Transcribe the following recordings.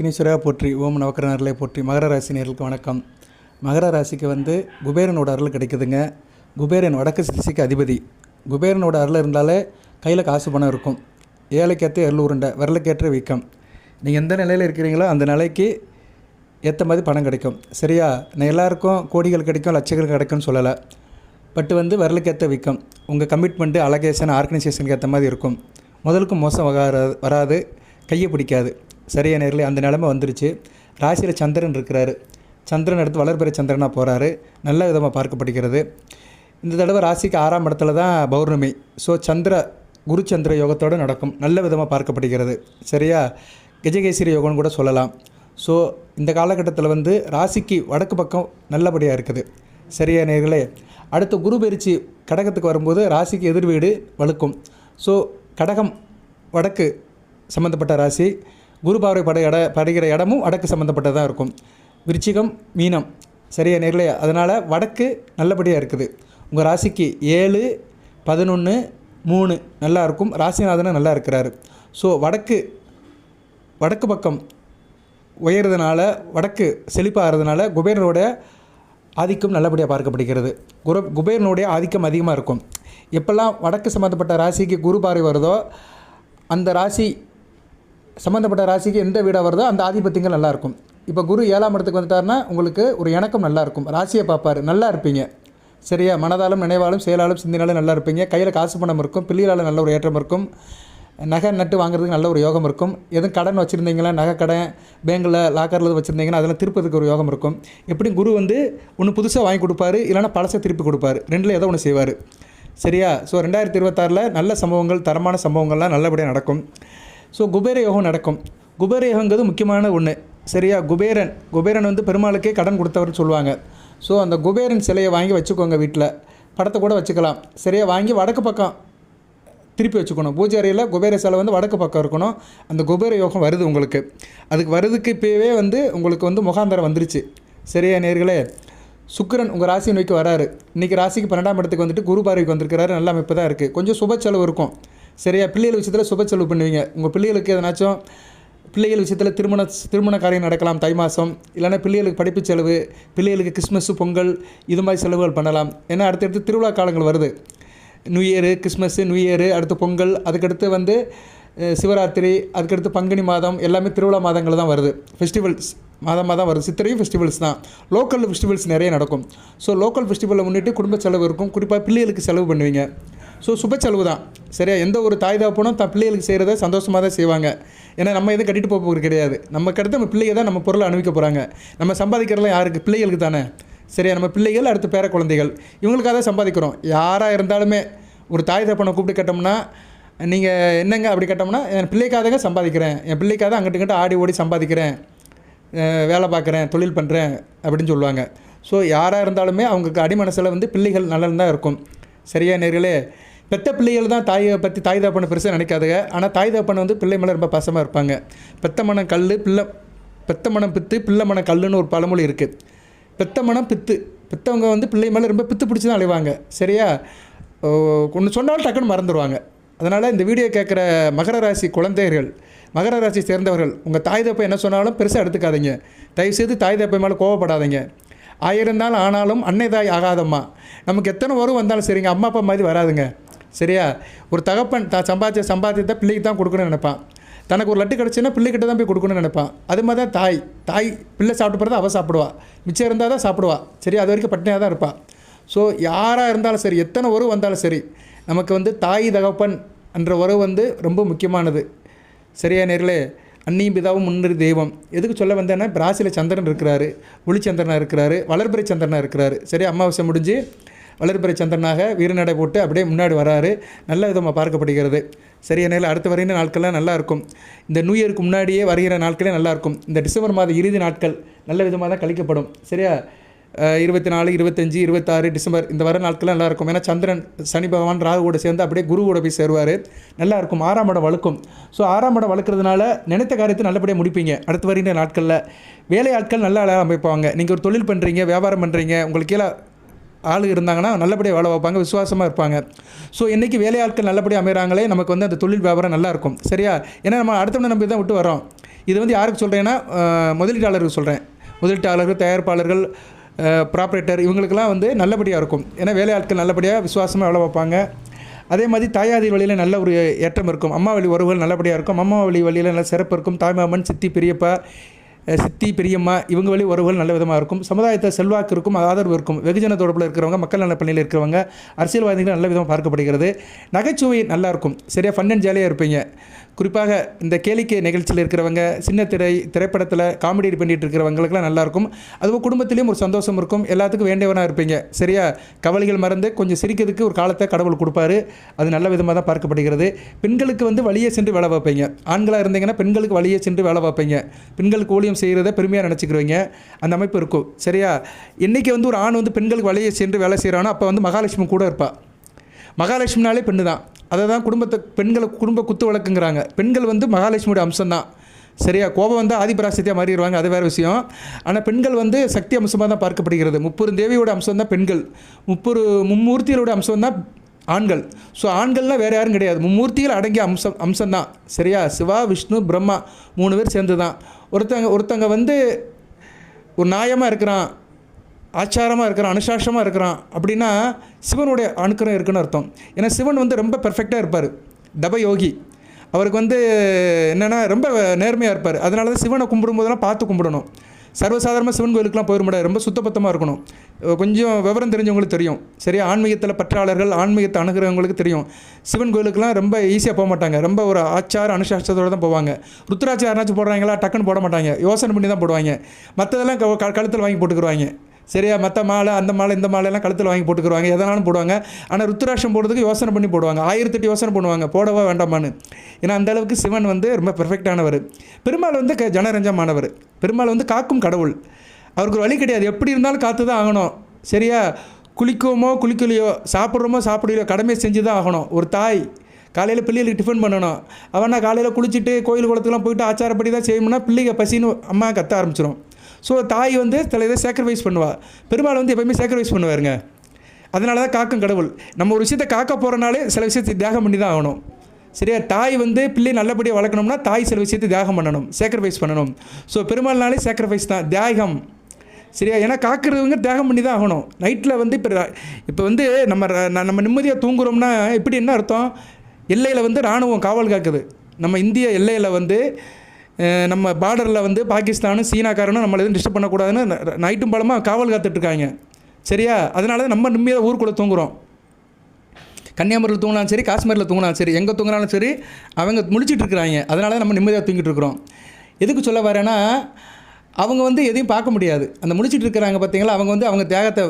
விக்னேஸ்வரா போற்றி ஓம் நவக்கரனர்களை போற்றி மகர ராசி நேர்களுக்கு வணக்கம். மகர ராசிக்கு வந்து குபேரனோட அருள் கிடைக்குதுங்க. குபேரன் வடக்கு திசைக்கு அதிபதி. குபேரனோட அருள் இருந்தாலே கையில் காசு பணம் இருக்கும். ஏழைக்கேற்ற எருள் உருண்டை விரலுக்கேற்ற வீக்கம். நீங்கள் எந்த நிலையில் இருக்கிறீங்களோ அந்த நிலைக்கு ஏற்ற மாதிரி பணம் கிடைக்கும். சரியா? நான் எல்லாருக்கும் கோடிகள் கிடைக்கும் லட்சங்கள் கிடைக்கும்னு சொல்லலை. பட் வந்து விரலுக்கேற்ற வீக்கம். உங்கள் கமிட்மெண்ட்டு அலகேஷன் ஆர்கனைசேஷனுக்கு ஏற்ற மாதிரி இருக்கும். முதலுக்கு மோசம் வராது வராது. கையை பிடிக்காது. சரியா நேரில் அந்த நிலமை வந்துருச்சு. ராசியில் சந்திரன் இருக்கிறாரு. சந்திரன் அடுத்து வளர்பிறை சந்திரனாக போகிறாரு நல்ல விதமாக பார்க்கப்படுகிறது. இந்த தடவை ராசிக்கு ஆறாம் இடத்துல தான் பௌர்ணமி. ஸோ சந்திர குரு சந்திர யோகத்தோடு நடக்கும். நல்ல விதமாக பார்க்கப்படுகிறது. சரியா? கஜகேசரி யோகம்னு கூட சொல்லலாம். ஸோ இந்த காலகட்டத்தில் வந்து ராசிக்கு வடக்கு பக்கம் நல்லபடியாக இருக்குது. சரியா நேர்களே? அடுத்து குரு பயிற்சி கடகத்துக்கு வரும்போது ராசிக்கு எதிர் வீடு வலுக்கும். ஸோ கடகம் வடக்கு சம்மந்தப்பட்ட ராசி. குரு பார்வை பட இட படுகிற இடமும் வடக்கு சம்மந்தப்பட்டதாக இருக்கும். விருச்சிகம் மீனம். சரியா நேர்களே அதனால் வடக்கு நல்லபடியாக இருக்குது. உங்கள் ராசிக்கு ஏழு பதினொன்று மூணு நல்லா இருக்கும். ராசிநாதனும் நல்லா இருக்கிறாரு. ஸோ வடக்கு வடக்கு பக்கம் உயர்றதுனால வடக்கு செழிப்பாகிறதுனால குபேரனோட ஆதிக்கம் நல்லபடியாக பார்க்கப்படுகிறது. குரு குபேரனுடைய ஆதிக்கம் அதிகமாக இருக்கும். எப்பெல்லாம் வடக்கு சம்மந்தப்பட்ட ராசிக்கு குரு பார்வை வருதோ அந்த ராசி சம்மந்தப்பட்ட ராசிக்கு எந்த வீடாக வருதோ அந்த ஆதிபத்தியங்கள் நல்லாயிருக்கும். இப்போ குரு ஏழாம் இடத்துக்கு வந்துட்டாருன்னா உங்களுக்கு ஒரு இணக்கம் நல்லாயிருக்கும். ராசியை பார்ப்பார். நல்லா இருப்பீங்க. சரியா? மனதாலும் நினைவாலும் செயலாலும் சிந்தனாலும் நல்லா இருப்பீங்க. கையில் காசு பணம் இருக்கும். பிள்ளைகளால் நல்ல ஒரு ஏற்றம் இருக்கும். நகை நட்டு வாங்குறதுக்கு நல்ல ஒரு யோகம் இருக்கும். எதுவும் கடன் வச்சுருந்தீங்களா நகை கடன் பேங்கில் லாக்கரில் வச்சுருந்தீங்கன்னா அதெல்லாம் திருப்பதுக்கு ஒரு யோகம் இருக்கும். எப்படியும் குரு வந்து ஒன்று புதுசாக வாங்கி கொடுப்பாரு. இல்லைனா பழசை திருப்பி கொடுப்பாரு. ரெண்டில் ஏதோ ஒன்று செய்வார். சரியா? ஸோ ரெண்டாயிரத்தி இருபத்தாறில் நல்ல சம்பவங்கள் தரமான சம்பவங்கள்லாம் நல்லபடியாக நடக்கும். ஸோ குபேர யோகம் நடக்கும். குபேர யோகங்கிறது முக்கியமான ஒன்று சரியா? குபேரன். குபேரன் வந்து பெருமாளுக்கே கடன் கொடுத்தவர்னு சொல்லுவாங்க. ஸோ அந்த குபேரன் சிலையை வாங்கி வச்சுக்கோங்க வீட்டில் படத்தை கூட வச்சுக்கலாம். சரியா? வாங்கி வடக்கு பக்கம் திருப்பி வச்சுக்கணும். பூஜை அறையில் குபேர சிலை வந்து வடக்கு பக்கம் இருக்கணும். அந்த குபேர யோகம் வருது உங்களுக்கு. அதுக்கு வருதுக்கு இப்போவே வந்து உங்களுக்கு வந்து முகாந்தரம் வந்துருச்சு. சரியா நேர்களே? சுக்கரன் உங்கள் ராசி நோக்கி வராரு. இன்றைக்கி ராசிக்கு பன்னெண்டாம் இடத்துக்கு வந்துட்டு குரு பார்வைக்கு வந்திருக்கிறாரு. நல்ல அமைப்பு தான் இருக்குது கொஞ்சம் சுப செலவு இருக்கும். சரியா? பிள்ளைகள் விஷயத்தில் சுப செலவு பண்ணுவீங்க. உங்கள் பிள்ளைகளுக்கு எதனாச்சும் பிள்ளைகள் விஷயத்தில் திருமண திருமண காரியம் நடக்கலாம் தை மாதம் இல்லைன்னா பிள்ளைகளுக்கு படிப்பு செலவு பிள்ளைகளுக்கு கிறிஸ்மஸ் பொங்கல் இது மாதிரி செலவுகள் பண்ணலாம். ஏன்னா அடுத்தடுத்து திருவிழா காலங்கள் வருது. New year Christmas new year அடுத்து பொங்கல் அதுக்கடுத்து வந்து சிவராத்திரி அதுக்கடுத்து பங்குனி மாதம் எல்லாமே திருவிழா மாதங்கள் தான் வருது. ஃபெஸ்டிவல்ஸ் மாதம் மாதம் வருது. சித்திரையும் ஃபெஸ்டிவல்ஸ் தான். லோக்கல் ஃபெஸ்டிவல்ஸ் நிறைய நடக்கும். ஸோ லோக்கல் ஃபெஸ்டிவலை முன்னிட்டு குடும்ப செலவு இருக்கும். குறிப்பாக பிள்ளைகளுக்கு செலவு பண்ணுவீங்க. ஸோ சுப செலவு தான் சரியா? எந்த ஒரு தாய் தாப்பனும் தன் பிள்ளைகளுக்கு செய்கிறத சந்தோஷமாக தான் செய்வாங்க. ஏன்னா நம்ம எதுவும் கட்டிட்டு போக போகிறது கிடையாது. நம்ம அடுத்து நம்ம பிள்ளைங்க தான் நம்ம பொருளை அனுபவிக்க போகிறாங்க நம்ம சம்பாதிக்கிறதுலாம் யாருக்கு? பிள்ளைகளுக்கு தானே. சரியா? நம்ம பிள்ளைகள் அடுத்து பேர குழந்தைகள். இவங்களுக்காக தான் சம்பாதிக்கிறோம். யாராக இருந்தாலுமே ஒரு தாய் தப்பனை கூப்பிட்டு கேட்டோம்னா நீங்கள் என்னங்க அப்படி கேட்டோம்னா என் பிள்ளைக்காக சம்பாதிக்கிறேன். என் பிள்ளைக்காக தான் அங்கிட்டு இங்கிட்ட ஆடி ஓடி சம்பாதிக்கிறேன். வேலை பார்க்குறேன் தொழில் பண்ணுறேன் அப்படின்னு சொல்லுவாங்க. ஸோ யாராக இருந்தாலுமே அவங்களுக்கு அடிமனசில் வந்து பிள்ளைகள் நல்லா தான் இருக்கும். சரியா நேர்களே? பெத்த பிள்ளைகள் தான் தாயை பற்றி தாய் தாப்பனை பெருசாக நினைக்காதுங்க. ஆனால் தாய் தாப்பனை வந்து பிள்ளை மேலே ரொம்ப பாசமாக இருப்பாங்க. பெத்த மனம் கல் பிள்ளை பெத்த மனம் பித்து பிள்ளை மனம் கல்லுன்னு ஒரு பழமொழி இருக்குது பெத்த மனம் பித்து. பித்தவங்க வந்து பிள்ளை மேலே ரொம்ப பித்து பிடிச்சி தான் அலைவாங்க. சரியா? ஒன்று சொன்னாலும் டக்குன்னு மறந்துடுவாங்க அதனால் இந்த வீடியோ கேட்குற மகர ராசி குழந்தைகள் மகர ராசி சேர்ந்தவர்கள் உங்கள் தாய் தப்பை என்ன சொன்னாலும் பெருசாக எடுத்துக்காதீங்க. தயவுசெய்து தாய் தப்பை மேலே கோவப்படாதீங்க. ஆயிருந்தாலும் ஆனாலும் அன்னை தாய் ஆகாதம்மா. நமக்கு எத்தனை வரும் வந்தாலும் சரிங்க. அம்மா அப்பா மாதிரி வராதுங்க. சரியா? ஒரு தகப்பன் தான் சம்பாதிச்ச சம்பாத்தியத்தை பிள்ளைக்கு தான் கொடுக்கணும்னு நினைப்பான். தனக்கு ஒரு லட்டு கிடச்சுன்னா பிள்ளைகிட்ட தான் போய் கொடுக்கணும்னு நினைப்பான். அது மாதிரி தான் தாய். தாய் பிள்ளை சாப்பிட்டு போகிறத அவள் சாப்பிடுவா. மிச்சம் இருந்தால் தான் சாப்பிடுவா. சரி அது வரைக்கும் பட்டினியாக தான் இருப்பாள் ஸோ யாராக இருந்தாலும் சரி எத்தனை உறவு வந்தாலும் சரி நமக்கு வந்து தாய் தகப்பன் என்ற உறவு வந்து ரொம்ப முக்கியமானது. சரியா நேர்களே? அன்னியும் பிதாவும் முன்னிறு தெய்வம். எதுக்கு சொல்ல வந்தேன்னா இப்போ ராசியில் சந்திரன் இருக்கிறாரு ஒளிச்சந்திரனாக இருக்கிறாரு வளர்பிறை சந்திரனாக இருக்கிறாரு. சரி அமாவாசை முடிஞ்சு வளர்பிறை சந்திரனாக வீரநடை போட்டு அப்படியே முன்னாடி வராரு. நல்ல விதமாக பார்க்கப்படுகிறது. சரியான நேரில் அடுத்த வரையின நாட்கள்லாம் நல்லாயிருக்கும் இந்த நியூ இயருக்கு முன்னாடியே வருகிற நாட்களே நல்லாயிருக்கும் இந்த டிசம்பர் மாத இறுதி நாட்கள் நல்ல விதமாக தான் கழிக்கப்படும். சரியா? இருபத்தி நாலு இருபத்தஞ்சி இருபத்தாறு டிசம்பர் இந்த வர நாட்கள்லாம் நல்லாயிருக்கும் ஏன்னா சந்திரன் சனி பகவான் ராகு கூட சேர்ந்து அப்படியே குரு கூட போய் சேருவார். நல்லாயிருக்கும் ஆறாம் இடம் வழுக்கும். ஸோ ஆறாம் இடம் வளர்க்குறதுனால நினைத்த காரியத்தை நல்லபடியாக முடிப்பீங்க. அடுத்து வருகின்ற நாட்களில் வேலை ஆட்கள் நல்லா அமைப்பாங்க. நீங்கள் ஒரு தொழில் பண்ணுறீங்க வியாபாரம் பண்ணுறீங்க உங்களுக்கு கீழே ஆள் இருந்தாங்கன்னா நல்லபடியாக வேலை வைப்பாங்க விசுவாசமாக இருப்பாங்க. ஸோ இன்றைக்கி வேலையாட்கள் நல்லபடியாக அமைகிறாங்களே நமக்கு வந்து அந்த தொழில் வியாபாரம் நல்லாயிருக்கும் சரியா? ஏன்னா நம்ம அடுத்தவனை நம்பி தான் விட்டு வரோம் இது வந்து யாருக்கு சொல்கிறேன்னா முதலீட்டாளருக்கு சொல்கிறேன் முதலீட்டாளர்கள் தயாரிப்பாளர்கள் ப்ராப்பரேட்டர் இவங்களுக்கெல்லாம் வந்து நல்லபடியாக இருக்கும். ஏன்னா வேலையாட்கள் நல்லபடியாக விசுவாசமாக வேலை வைப்பாங்க அதே மாதிரி தாயாதி வழியில் நல்ல ஒரு ஏற்றம் இருக்கும். அம்மா வழி உறவுகள் நல்லபடியாக இருக்கும். அம்மா வழி வழியில் நல்ல சிறப்பு இருக்கும். தாய்மாமன் சித்தி பெரியப்பா சித்தி பெரியம்மா இவங்க வழி உறவுகள் நல்ல விதமாக இருக்கும். சமுதாயத்தை செல்வாக்கு இருக்கும் ஆதரவு இருக்கும். வெகுஜன தொடர்பில் இருக்கிறவங்க மக்கள் நல்ல பணியில் இருக்கிறவங்க அரசியல்வாதிகள் நல்ல விதமாக பார்க்கப்படுகிறது. நகைச்சுவை நல்லாயிருக்கும் சரியாக ஃபன் அண்ட் ஜாலியாக இருப்பீங்க. குறிப்பாக இந்த கேளிக்கை நிகழ்ச்சியில் இருக்கிறவங்க சின்ன திரை திரைப்படத்தில் காமெடி பண்ணிட்டு இருக்கிறவங்களுக்குலாம் நல்லாயிருக்கும். அதுவும் குடும்பத்திலையும் ஒரு சந்தோஷம் இருக்கும். எல்லாத்துக்கும் வேண்டியவனாக இருப்பீங்க. சரியா? கவலைகள் மறந்து கொஞ்சம் சிரிக்கிறதுக்கு ஒரு காலத்தை கடவுள் கொடுப்பாரு. அது நல்ல விதமாக தான் பார்க்கப்படுகிறது. பெண்களுக்கு வந்து வழியே சென்று வேலை பார்ப்பீங்க. ஆண்களாக இருந்தீங்கன்னா பெண்களுக்கு வழியே சென்று வேலை பார்ப்பீங்க. பெண்களுக்கு ஊழியம் செய்கிறத பெருமையாக நினச்சிக்கிறவங்க அந்த அமைப்பு இருக்கும். சரியா? இன்றைக்கி வந்து ஒரு ஆண் வந்து பெண்களுக்கு வழியே சென்று வேலை செய்கிறானோ அப்போ வந்து மகாலட்சுமி கூட இருப்பாள் மகாலட்சுமினாலே பெண்ணு தான். அதை தான் குடும்பத்தை பெண்களை குடும்ப குத்து வழக்குங்கிறாங்க. பெண்கள் வந்து மகாலட்சுமியோட அம்சம் தான். சரியா? கோபம் வந்து ஆதிபராசக்தியாக மாறிடுவாங்க. அது வேறு விஷயம். ஆனால் பெண்கள் வந்து சக்தி அம்சமாக தான் பார்க்கப்படுகிறது. முப்பெரும் தேவியோட அம்சம் தான் பெண்கள். முப்பொரு மும்மூர்த்திகளோட அம்சம் தான் ஆண்கள். ஸோ ஆண்கள்லாம் வேறு யாரும் கிடையாது. மும்மூர்த்திகள் அடங்கிய அம்சம் அம்சம் தான். சரியா? சிவா விஷ்ணு பிரம்மா மூணு பேர் சேர்ந்து தான் ஒருத்தங்க ஒருத்தங்க வந்து ஒரு நியாயமாக இருக்கிறான். ஆச்சாரமாக இருக்கிறான் அனுசாசமாக இருக்கிறான் அப்படின்னா சிவனுடைய அணுக்கரம் இருக்குன்னு அர்த்தம். ஏன்னா சிவன் வந்து ரொம்ப பெர்ஃபெக்டாக இருப்பார். தபயோகி. அவருக்கு வந்து என்னென்னா ரொம்ப நேர்மையாக இருப்பார். அதனால தான் சிவனை கும்பிடும்போதெல்லாம் பார்த்து கும்பிடணும். சர்வசாதாரணமாக சிவன் கோயிலுக்குலாம் போயிட முடியாது. ரொம்ப சுத்தபத்தமாக இருக்கணும். கொஞ்சம் விவரம் தெரிஞ்சவங்களுக்கு தெரியும். சரியா? ஆன்மீகத்தில் பற்றாளர்கள் ஆன்மீகத்தை அணுகிறவங்களுக்கு தெரியும். சிவன் கோயிலுக்குலாம் ரொம்ப ஈஸியாக போக மாட்டாங்க. ரொம்ப ஒரு ஆச்சார அனுசாசத்தோடு தான் போவாங்க. ருத்ராட்சி யாருனாச்சும் போடுறாங்களா டக்குன்னு போட மாட்டாங்க. யோசனை பண்ணி தான் போடுவாங்க. மற்றதெல்லாம் க- க- கழுத்தில் வாங்கி போட்டுக்குருவாங்க. சரியா? மற்ற மாலை அந்த மாலை இந்த மாலையெல்லாம் கழுத்தில் வாங்கி போட்டுக்குருவாங்க. எதனாலும் போடுவாங்க. ஆனால் ருத்ராட்சம் போடுறதுக்கு யோசனை பண்ணி போடுவாங்க. ஆயிரத்தெட்டு யோசனை பண்ணுவாங்க. போடவா வேண்டாமான்னு. ஏன்னா அந்த அளவுக்கு சிவன் வந்து ரொம்ப பெர்ஃபெக்டானவர் பெருமாள் வந்து க ஜனரஞ்சமானவர். பெருமாள் வந்து காக்கும் கடவுள். அவருக்கு ஒரு வழி கிடையாது. எப்படி இருந்தாலும் காத்து தான் ஆகணும். சரியா? குளிக்கோமோ குளிக்கலையோ சாப்பிட்றோமோ சாப்பிடலையோ கடமை செஞ்சு தான் ஆகணும். ஒரு தாய் காலையில் பிள்ளைகளுக்கு டிஃபன் பண்ணணும். அவனா காலையில் குளிச்சுட்டு கோயில் குளத்துக்குலாம் போயிட்டு ஆச்சாரப்படி தான் செய்யணும்னா பிள்ளைங்க பசின்னு அம்மா கத்த ஆரம்பிச்சிடும் ஸோ தாய் வந்து சில இதை சேக்ரிஃபைஸ் பண்ணுவாள் பெருமாள் வந்து எப்போயுமே சேக்ரிஃபைஸ் பண்ணுவாருங்க. அதனால தான் காக்கும் கடவுள். நம்ம ஒரு விஷயத்தை காக்க போகிறனாலே சில விஷயத்தை தியாகம் பண்ணி தான் ஆகணும். சரியா? தாய் வந்து பிள்ளை நல்லபடியாக வளர்க்கணும்னா தாய் சில விஷயத்தை தியாகம் பண்ணணும் சேக்ரிஃபைஸ் பண்ணணும். ஸோ பெருமாள்னாலே சேக்ரிஃபைஸ் தான். தியாகம். சரியா? ஏன்னா காக்கிறவங்க தியாகம் பண்ணி தான் ஆகணும். நைட்டில் வந்து இப்போ இப்போ வந்து நம்ம நம்ம நிம்மதியாக தூங்குறோம்னா எப்படி என்ன அர்த்தம்? எல்லையில் வந்து இராணுவம் காவல் காக்குது. நம்ம இந்திய எல்லையில் வந்து நம்ம பார்டரில் வந்து பாகிஸ்தானும் சீனாக்காரனும் நம்மளை எதுவும் டிஸ்டர்ப் பண்ணக்கூடாதுன்னு நைட்டும் பலமாக காவல் காத்துட்ருக்காங்க. சரியா? அதனால தான் நம்ம நிம்மதியாக ஊருக்குள்ளே தூங்குறோம். கன்னியாகுமரியில் தூங்கினாலும் சரி காஷ்மீரில் தூங்கினாலும் சரி எங்கே தூங்கினாலும் சரி அவங்க முழிச்சிட்டு இருக்கிறாங்க அதனால தான் நம்ம நிம்மதியாக தூங்கிட்டு இருக்கிறோம் எதுக்கு சொல்ல வரேன்னா அவங்க வந்து எதையும் பார்க்க முடியாது. அந்த முழிச்சிட்டு இருக்கிறாங்க பார்த்தீங்களா? அவங்க வந்து அவங்க தியாகத்தை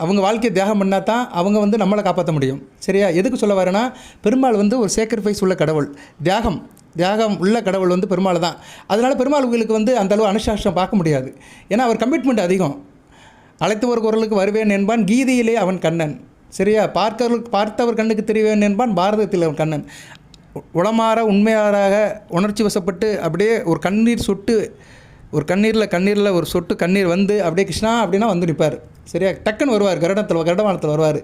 அவங்க வாழ்க்கையை தியாகம் பண்ணால் தான் அவங்க வந்து நம்மளை காப்பாற்ற முடியும். சரியா? எதுக்கு சொல்ல வரேன்னா பெருமாள் வந்து ஒரு சேக்ரிஃபைஸ் உள்ள கடவுள். தியாகம். தியாகம் உள்ள கடவுள் வந்து பெருமாள் தான். அதனால் பெருமாள் உங்களுக்கு வந்து அந்த அளவு அனுசாசனம் பார்க்க முடியாது. ஏன்னா அவர் கமிட்மெண்ட் அதிகம். அழைத்தவர் குரலுக்கு வருவேன் என்பான் கீதையிலே அவன் கண்ணன். சரியா? பார்க்கவர்களுக்கு பார்த்தவர் கண்ணுக்கு தெரிவேன் என்பான் பாரதத்தில் அவன் கண்ணன். உளமாற உண்மையாராக உணர்ச்சி வசப்பட்டு அப்படியே ஒரு கண்ணீர் சொட்டு ஒரு கண்ணீரில் கண்ணீரில் ஒரு சொட்டு கண்ணீர் வந்து அப்படியே கிருஷ்ணா அப்படின்னா வந்து நிற்பார் சரியா? டக்குன்னு வருவார் கருடத்தில் கருடவானத்தில் வருவார்.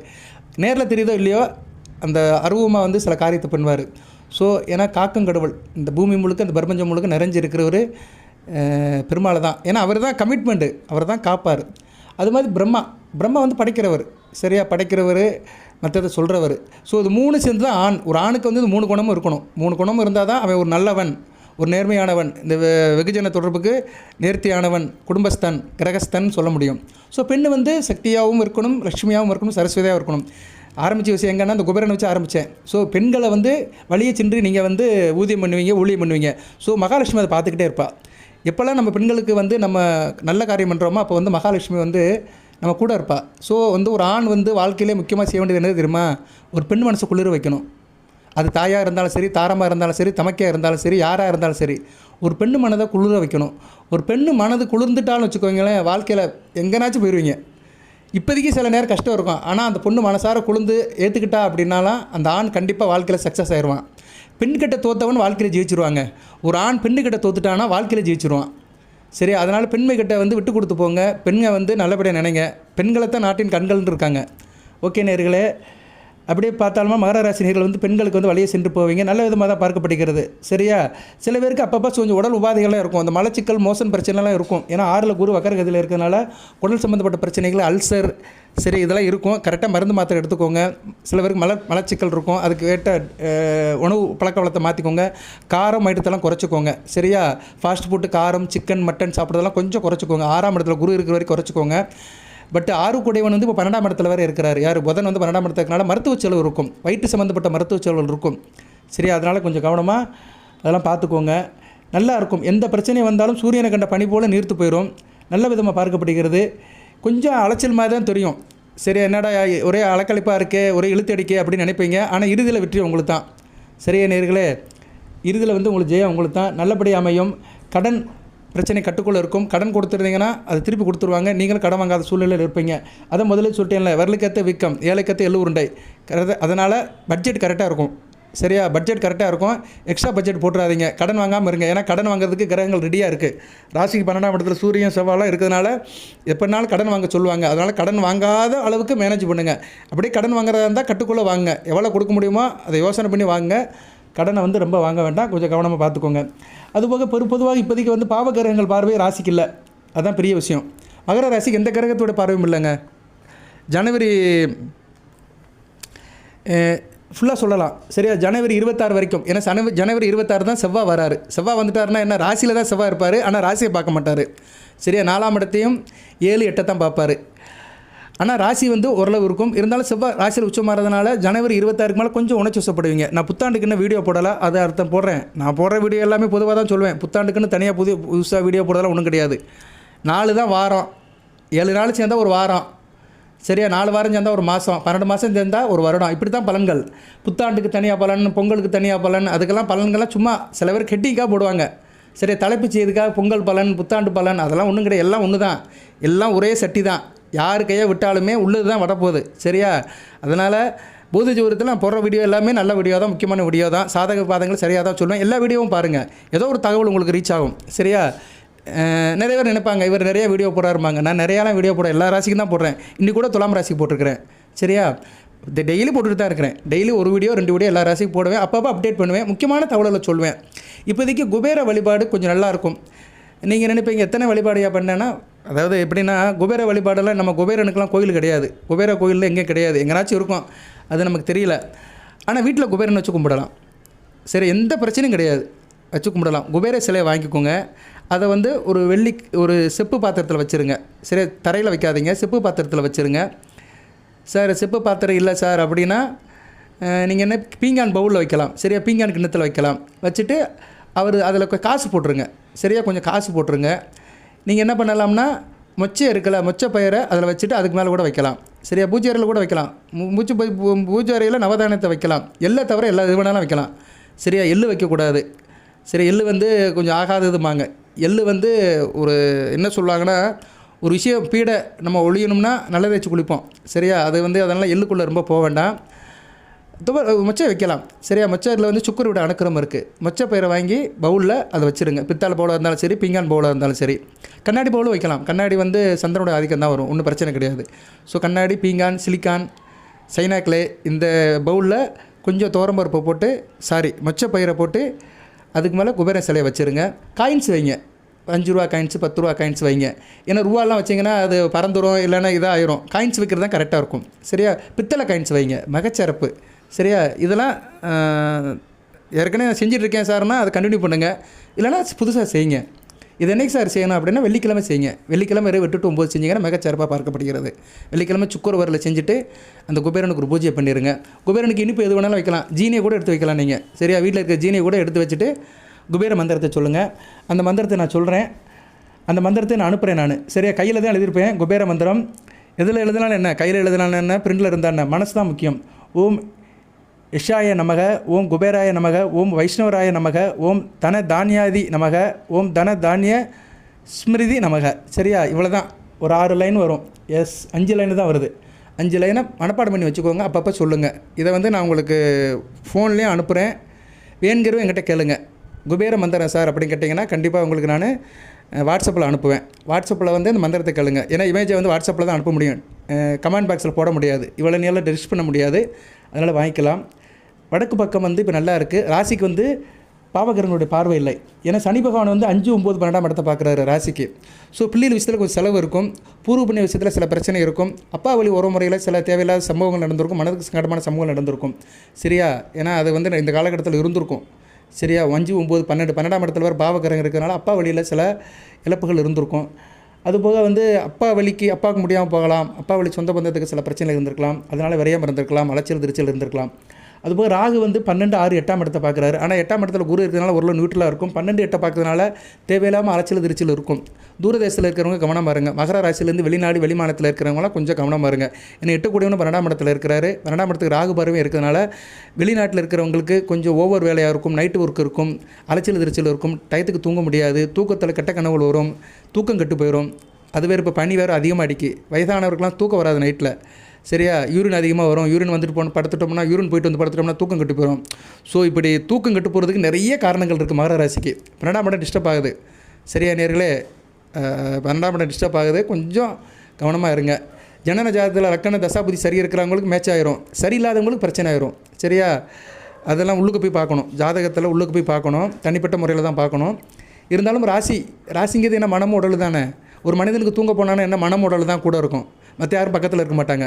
நேரில் தெரியுதோ இல்லையோ அந்த அருவமாக வந்து சில காரியத்தை பண்ணுவார். ஸோ ஏன்னா காக்கும் கடவுள் இந்த பூமி முழுக்க இந்த பிரபஞ்சம் முழுக்க நிறைஞ்சு இருக்கிறவர் பெருமாள் தான். ஏன்னா அவர் தான் கமிட்மெண்ட்டு அவர் தான் காப்பார். அது மாதிரி பிரம்மா பிரம்மா வந்து படைக்கிறவர். சரியாக படைக்கிறவர் மற்றதை சொல்கிறவர் ஸோ இது மூணு சேர்ந்து தான் ஆண். ஒரு ஆணுக்கு வந்து இது மூணு குணமும் இருக்கணும். மூணு குணமும் இருந்தால் தான் அவன் ஒரு நல்லவன் ஒரு நேர்மையானவன். இந்த வெ- வெகுஜன தொடர்புக்கு நேர்த்தியானவன் குடும்பஸ்தன் கிரகஸ்தன் சொல்ல முடியும். ஸோ பெண்ணு வந்து சக்தியாகவும் இருக்கணும் லட்சுமியாகவும் இருக்கணும் சரஸ்வதியாகவும் இருக்கணும். ஆரம்பித்த விஷயம் எங்கன்னா அந்த குபேரனை வச்சு ஆரம்பித்தேன் ஸோ பெண்களை வந்து வழியை சென்று நீங்கள் வந்து ஊதியம் பண்ணுவீங்க ஊழியம் பண்ணுவீங்க. ஸோ மகாலட்சுமி அதை பார்த்துக்கிட்டே இருப்பாள் எப்போல்லாம் நம்ம பெண்களுக்கு வந்து நம்ம நல்ல காரியம் பண்ணுறோமோ அப்போ வந்து மகாலட்சுமி வந்து நம்ம கூட இருப்பாள் ஸோ வந்து ஒரு ஆண் வந்து வாழ்க்கையிலே முக்கியமாக செய்ய வேண்டியது என்னது தெரியுமா? ஒரு பெண் மனசை குளிர வைக்கணும். அது தாயாக இருந்தாலும் சரி தாரமாக இருந்தாலும் சரி தமக்கையாக இருந்தாலும் சரி யாராக இருந்தாலும் சரி ஒரு பெண்ணு மனதை குளிர வைக்கணும். ஒரு பெண்ணு மனது குளிர்ந்துட்டாலும் வச்சுக்கோங்களேன் வாழ்க்கையில் எங்கேனாச்சும் போயிடுவீங்க இப்போதைக்கு சில நேரம் கஷ்டம் இருக்கும். ஆனால் அந்த பொண்ணு மனசார குளிர்ந்து ஏற்றுக்கிட்டா அப்படின்னாலாம் அந்த ஆண் கண்டிப்பாக வாழ்க்கையில் சக்ஸஸ் ஆயிடுவான் பெண்கிட்ட தோத்தவன் வாழ்க்கையில் ஜெயிச்சிருவாங்க. ஒரு ஆண் பெண்ணுக்கிட்ட தோத்துட்டானா வாழ்க்கையில் ஜெயிச்சிருவான். சரி அதனால் பெண்மைகிட்ட வந்து விட்டு கொடுத்து போங்க. பெண்கள் வந்து நல்லபடியாக நினைங்க. பெண்களை தான் நாட்டின் கண்கள்னு இருக்காங்க. ஓகே நேர்களே அப்படியே பார்த்தாலுமா மகர ராசி வந்து பெண்களுக்கு வந்து வழியே சென்று போவீங்க. நல்ல விதமாக தான் பார்க்கப்படுகிறது. சரியா? சில பேருக்கு அப்பப்போ கொஞ்சம் உடல் உபாதைகள்லாம் இருக்கும். அந்த மலச்சிக்கல் மோசன் பிரச்சனைலாம் இருக்கும். ஏன்னா ஆறில் குரு வக்கரகதியில் இருக்கிறதுனால உடல் சம்மந்தப்பட்ட பிரச்சனைகள் அல்சர் சரி இதெல்லாம் இருக்கும். கரெக்டாக மருந்து மாத்திரை எடுத்துக்கோங்க. சில பேருக்கு மல மலச்சிக்கல் இருக்கும். அதுக்கு ஏற்ற உணவு பழக்க வளத்தை மாற்றிக்கோங்க காரம் ஐட்டத்தெல்லாம் குறைச்சிக்கோங்க. சரியா? ஃபாஸ்ட் ஃபுட்டு காரம் சிக்கன் மட்டன் சாப்பிட்றதெல்லாம் கொஞ்சம் குறைச்சிக்கோங்க. ஆறாம் இடத்துல குரு இருக்கிற வரைக்கும் குறைச்சிக்கோங்க. பட் ஆறு வந்து இப்போ பன்னெண்டாம் இடத்துல வேறு இருக்கிறார். யார்? புதன் வந்து பன்னெண்டாம் இடத்துல இருக்கனால மருத்துவ செலவு இருக்கும். வயிற்று சம்மந்தப்பட்ட மருத்துவ செலவு இருக்கும். சரியா? அதனால் கொஞ்சம் கவனமாக அதெல்லாம் பார்த்துக்கோங்க. நல்லா இருக்கும். எந்த பிரச்சனை வந்தாலும் சூரியனை கண்ட பனி போல் நீர்த்து போயிடும் நல்ல விதமாக பார்க்கப்படுகிறது. கொஞ்சம் அலைச்சல் மாதிரி தான் தெரியும். சரி என்னடா ஒரே அலக்கழிப்பாக இருக்கே ஒரே இழுத்து அடிக்கே அப்படின்னு நினைப்பீங்க. ஆனால் இறுதியில் வெற்றி உங்களுக்கு தான் சரியா நேர்களே? இறுதியில் வந்து உங்களுக்கு ஜெயம் உங்களுக்கு தான் நல்லபடி அமையும். கடன் பிரச்சனை கட்டுக்குள்ளே இருக்கும். கடன் கொடுத்துருந்தீங்கன்னா அது திருப்பி கொடுத்துருவாங்க. நீங்களும் கடன் வாங்காத சூழ்நிலையில் இருப்பீங்க. அதை முதல்ல சொல்லிட்டேன்ல விரலுக்கேற்ற விக்கம் ஏழைக்கேற்ற எள்ளு உருண்டை. கரெக்டாக அதனால் பட்ஜெட் கரெக்டாக இருக்கும். சரியா? பட்ஜெட் கரெக்டாக இருக்கும். எக்ஸ்ட்ரா பட்ஜெட் போட்டுறாதீங்க. கடன் வாங்காமல் இருங்க. ஏன்னா கடன் வாங்குறதுக்கு கிரகங்கள் ரெடியாக இருக்குது ராசிக்கு பன்னெண்டாம் இடத்துல சூரியன் செவ்வாலாம் இருக்கிறதுனால எப்படினாலும் கடன் வாங்க சொல்லுவாங்க. அதனால் கடன் வாங்காத அளவுக்கு மேனேஜ் பண்ணுங்கள் அப்படியே கடன் வாங்குறதா இருந்தால் கட்டுக்குள்ளே வாங்க எவ்வளோ கொடுக்க முடியுமோ அதை யோசனை பண்ணி வாங்க கடனை வந்து ரொம்ப வாங்க வேண்டாம். கொஞ்சம் கவனமாக பார்த்துக்கோங்க. அதுபோக பெரு பொதுவாக இப்போதைக்கு வந்து பாவகிரகங்கள் பார்வை ராசிக்கு இல்லை. அதுதான் பெரிய விஷயம். மகர ராசிக்கு எந்த கிரகத்தோட பார்வையும் இல்லைங்க. ஜனவரி ஃபுல்லாக சொல்லலாம். சரியா? ஜனவரி இருபத்தாறு வரைக்கும். ஏன்னா சனவ ஜனவரி இருபத்தாறு தான் செவ்வாய் வராரு. செவ்வாய் வந்துட்டாருன்னா என்ன? ராசியில் தான் செவ்வாய் இருப்பார். ஆனால் ராசியை பார்க்க மாட்டார். சரியா? நாலாம் இடத்தையும் ஏழு எட்டை தான் பார்ப்பார். ஆனால் ராசி வந்து ஓரளவு இருக்கும். இருந்தாலும் செவ்வாய் ராசியில் உச்சமாகிறதுனால ஜனவரி இருபத்தாறுக்கு மேலே கொஞ்சம் உணர்ச்சி வசப்படுவீங்க. நான் புத்தாண்டுக்கு என்ன வீடியோ போடலை அதை அர்த்தம் போடுறேன். நான் போடுற வீடியோ எல்லாமே பொதுவாக தான் சொல்லுவேன் புத்தாண்டுக்குன்னு தனியாக புது புதுசாக வீடியோ போடுறதெல்லாம் ஒன்றும் கிடையாது. நாலு தான் வாரம். ஏழு நாள் சேர்ந்தா ஒரு வாரம். சரியா? நாலு வாரம் சேர்ந்தா ஒரு மாதம் பன்னெண்டு மாதம் சேர்ந்தா ஒரு வருடம். இப்படி தான் பலன்கள். புத்தாண்டுக்கு தனியாக பலன் பொங்கலுக்கு தனியாக பலன் அதுக்கெல்லாம் பலன்கள்லாம் சும்மா சில பேர் கெட்டிக்காக போடுவாங்க. சரி தலைப்பு செய்துக்காக பொங்கல் பலன் புத்தாண்டு பலன் அதெல்லாம் ஒன்றும் கிடையாது. எல்லாம் ஒன்று தான் எல்லாம் ஒரே சட்டி தான் யார் கையை விட்டாலுமே உள்ளது தான் வரப்போகுது. சரியா? அதனால் பூத ஜோதிடத்தில் நான் போடுற வீடியோ எல்லாமே நல்ல வீடியோ தான் முக்கியமான வீடியோ தான். சாதக பாதங்கள் சரியாக தான் சொல்லுவேன். எல்லா வீடியோவும் பாருங்கள் ஏதோ ஒரு தகவல் உங்களுக்கு ரீச் ஆகும். சரியா? நிறைய பேர் நினைப்பாங்க இவர் நிறைய வீடியோ போடாருமாங்க நான் நிறையாலாம் வீடியோ போட எல்லா ராசிக்கும் தான் போடுறேன். இன்றைக்கி கூட துலாம் ராசிக்கு போட்டிருக்கிறேன். சரியா? டெய்லி போட்டுட்டு தான் இருக்கிறேன். டெய்லி ஒரு வீடியோ ரெண்டு வீடியோ எல்லா ராசிக்கும் போடுவேன். அப்பப்போ அப்டேட் பண்ணுவேன். முக்கியமான தகவலை சொல்லுவேன் இப்போதைக்கு குபேர வழிபாடு கொஞ்சம் நல்லாயிருக்கும் நீங்கள் நினைப்பீங்க எத்தனை வழிபாடு பண்ணேன்னா அதாவது எப்படின்னா குபேர வழிபாடெல்லாம் நம்ம குபேரனுக்கெல்லாம் கோயில் கிடையாது. குபேர கோயிலில் எங்கேயும் கிடையாது. எங்கேனாச்சும் இருக்கும். அது நமக்கு தெரியல. ஆனால் வீட்டில் குபேரன் வச்சு கும்பிடலாம். சரி எந்த பிரச்சனையும் கிடையாது. வச்சு கும்பிடலாம். குபேர சிலையை வாங்கிக்கோங்க. அதை வந்து ஒரு வெள்ளி ஒரு செப்பு பாத்திரத்தில் வச்சுருங்க. சரி தரையில் வைக்காதீங்க. செப்பு பாத்திரத்தில் வச்சுருங்க. சார் செப்பு பாத்திரம் இல்லை சார் அப்படின்னா நீங்கள் என்ன பீங்கான் பவுலில் வைக்கலாம். சரியா பீங்கான் கிண்ணத்தில் வைக்கலாம். வச்சுட்டு அவர் அதில் காசு போட்டுருங்க. சரியாக கொஞ்சம் காசு போட்டுருங்க. நீங்கள் என்ன பண்ணலாம்னா மொச்சை இருக்குல்ல மொச்சை பயிரை அதில் வச்சுட்டு அதுக்கு மேலே கூட வைக்கலாம். சரியா? பூஜை அறையில் கூட வைக்கலாம். மூ- மூச்சு பூ- பூஜை அறையில் நவதானியத்தை வைக்கலாம். எல்லை தவிர எல்லா இது வேணாலும் வைக்கலாம். சரியா? எள்ளு வைக்கக்கூடாது. சரி எள்ளு வந்து கொஞ்சம் ஆகாததுமாங்க எள்ளு வந்து ஒரு என்ன சொல்லுவாங்கன்னா ஒரு விஷயம் பீடை நம்ம ஒழியணும்னா நல்ல வச்சு குளிப்போம். சரியா? அது வந்து அதனால் எள்ளுக்குள்ளே ரொம்ப போக வேண்டாம். துவ மொச்சை வைக்கலாம். சரியா? மொச்சையில் வந்து சுக்குரு விட அணுக்கிறம் இருக்குது மொச்சை பயிரை வாங்கி பவுலில் அதை வச்சுருங்க. பித்தாள் பவுலாக இருந்தாலும் சரி பீங்கான் பவுலாக இருந்தாலும் சரி. கண்ணாடி பவுலும் வைக்கலாம். கண்ணாடி வந்து சந்திரனோட ஆதிக்கம் தான் வரும். ஒன்றும் பிரச்சனை கிடையாது. ஸோ கண்ணாடி பீங்கான் சிலிக்கான் சைனாக்லே இந்த பவுலில் கொஞ்சம் தோரம்பருப்பை போட்டு சாரி மொச்சை பயிரை போட்டு அதுக்கு மேலே குபேர சிலையை வச்சுருங்க. காயின்ஸ் வைங்க. அஞ்சு ரூபா காயின்ஸ் பத்து ரூபா காயின்ஸ் வைங்க. ஏன்னா ரூபாலாம் வச்சிங்கன்னா அது பறந்துடும் இல்லைன்னா இதாக ஆயிரும் காயின்ஸ் வைக்கிறது தான் கரெக்டாக இருக்கும். சரியா? பித்தளை காயின்ஸ் வைங்க. மகச்சிறப்பு சரியா? இதெல்லாம் ஏற்கனவே நான் சார்னா அதை கண்டினியூ பண்ணுங்கள் இல்லைன்னா புதுசாக செய்யுங்க. இது என்னைக்கு சார் செய்யணும் அப்படின்னா வெள்ளிக்கிழமை செய்யுங்க. வெள்ளிக்கிழமை இரவு எட்டு ஒம்பது செஞ்சிங்கன்னா மிகச்சிறப்பாக பார்க்கப்படுகிறது. வெள்ளிக்கிழமை சுக்கரவரில் செஞ்சுட்டு அந்த குபேரனுக்கு ஒரு பூஜையை பண்ணிடுங்க குபேரனுக்கு இனிப்பு எது வேணாலும் வைக்கலாம். ஜீனியை கூட எடுத்து வைக்கலாம் நீங்கள் சரியா? வீட்டில் இருக்க ஜீனியை கூட எடுத்து வச்சுட்டு குபேர மந்திரத்தை சொல்லுங்கள் அந்த மந்திரத்தை நான் சொல்கிறேன் அந்த மந்திரத்தை நான் அனுப்புகிறேன் நான். சரியா? கையில் தான் எழுதியிருப்பேன் குபேர மந்திரம். எதில் எழுதினாலும் என்ன? கையில் எழுதினாலும் என்ன? பிரிண்டில் இருந்தால் என்ன? மனசு தான் முக்கியம். ஓம் இஷாய நமக ஓம் குபேராய நமக ஓம் வைஷ்ணவராய நமக ஓம் தன தானியாதி நமக ஓம் தன தானிய ஸ்மிருதி நமக. சரியா? இவ்வளோ தான் ஒரு ஆறு லைன் வரும். எஸ் அஞ்சு லைன் தான் வருது. அஞ்சு லைனை மனப்பாடம் பண்ணி வச்சுக்கோங்க. அப்பப்போ சொல்லுங்கள் இதை வந்து நான் உங்களுக்கு ஃபோன்லேயும் அனுப்புகிறேன் வேணுங்கிறவங்க என்கிட்ட கேளுங்க. குபேர மந்திரம் சார் அப்படின்னு கேட்டிங்கன்னா கண்டிப்பாக உங்களுக்கு நான் வாட்ஸ்அப்பில் அனுப்புவேன். வாட்ஸ்அப்பில் வந்து இந்த மந்திரத்தை கேளுங்க. ஏன்னா இமேஜை வந்து வாட்ஸ்அப்பில் தான் அனுப்ப முடியும். கமெண்ட் பாக்ஸில் போட முடியாது. இவ்வளோ நேரம் டெஸ்ட் பண்ண முடியாது. அதனால் வாங்கிக்கலாம். வடக்கு பக்கம் வந்து இப்போ நல்லா இருக்குது ராசிக்கு வந்து பாவகரனுடைய பார்வை இல்லை. ஏன்னா சனி பகவான் வந்து அஞ்சு ஒம்பது பன்னெண்டாம் இடத்தை பார்க்குறாரு ராசிக்கு. ஸோ பிள்ளைகள் விஷயத்தில் கொஞ்சம் செலவு இருக்கும். பூர்வ புண்ணிய விஷயத்தில் சில பிரச்சனை இருக்கும். அப்பா வழி உறவுமுறையில் சில தேவையில்லாத சம்பவங்கள் நடந்திருக்கும். மனதுக்கு சங்கடமான சம்பவங்கள் நடந்திருக்கும். சரியா? ஏன்னா அது வந்து இந்த காலகட்டத்தில் இருந்திருக்கும். சரியா? அஞ்சு ஒம்பது பன்னெண்டு பன்னெண்டாம் இடத்துல வர பாவகரங்க இருக்கிறனால அப்பா வழியில் சில இழப்புகள் இருந்திருக்கும். அதுபோக வந்து அப்பா வழிக்கு அப்பாவுக்கு முடியாமல் போகலாம். அப்பா வழி சொந்த பந்தத்துக்கு சில பிரச்சனைகள் இருந்திருக்கலாம். அதனால் விரையாமல் இருந்திருக்கலாம். அலைச்சல் திருச்சல் இருந்திருக்கலாம். அதுபோக ராகு வந்து பன்னெண்டு ஆறு எட்டாம் இடத்தை பார்க்குறாரு. ஆனால் எட்டாம் இடத்துல குரு இருக்கிறதுனால ஒரு நியூட்ரலாக இருக்கும். பன்னெண்டு எட்டை பார்க்கறதுனால தேவையில்லாமல் அலைச்சல் திருச்சல் இருக்கும். தூரதேசத்தில் இருக்கிறவங்க கவனமாக இருங்க மகர ராசியிலேருந்து வெளிநாடு வெளிமாநிலத்தில் இருக்கிறவங்களாம் கொஞ்சம் கவனமாக இருங்க ஏன்னா எட்டு பன்னெண்டாம் இடத்துல இருக்கிறாரு. பன்னெண்டாம் இடத்துக்கு ராகு பருவம் இருக்கிறதுனால வெளிநாட்டில் இருக்கிறவங்களுக்கு கொஞ்சம் ஓவர் வேலையாக இருக்கும். நைட்டு ஒர்க் இருக்கும். அலைச்சல் திருச்சல் இருக்கும். டயத்துக்கு தூங்க முடியாது. தூக்கத்தில் கெட்ட கனவுகள் வரும். தூக்கம் கெட்டு போயிடும் அது வேறு இப்போ பனி வேறு அதிகமாக அடிக்கி. வயதானவருக்கெலாம் தூக்கம் வராது நைட்டில் சரியா? யூரின் அதிகமாக வரும். யூரின் வந்துட்டு போன படுத்துட்டோம்னா யூரின் போயிட்டு வந்து படுத்துட்டோம்னா தூக்கம் கட்டு போயிடும் ஸோ இப்படி தூக்கம் கட்டு போகிறதுக்கு நிறைய காரணங்கள் இருக்குது மகர ராசிக்கு. பன்னெண்டாம் இடம் டிஸ்டர்ப் ஆகுது. சரியா நேர்களே? பன்னெண்டாம் இடம் டிஸ்டர்ப் ஆகுது. கொஞ்சம் கவனமாக இருங்க. ஜனன ஜாதத்தில் லக்கண தசாபுதி சரி இருக்கிறவங்களுக்கு மேட்ச் ஆயிரும். சரியில்லாதவங்களுக்கு பிரச்சனை ஆயிரும். சரியா? அதெல்லாம் உள்ளுக்கு போய் பார்க்கணும். ஜாதகத்தில் உள்ளுக்கு போய் பார்க்கணும். தனிப்பட்ட முறையில் தான் பார்க்கணும். இருந்தாலும் ராசி ராசிங்கிறது என்ன மனம் உடல் தானே? ஒரு மனிதனுக்கு தூங்க போனான்னா என்ன மனம் உடல் தான் கூட இருக்கும். மற்ற யாரும் பக்கத்தில் இருக்க மாட்டாங்க.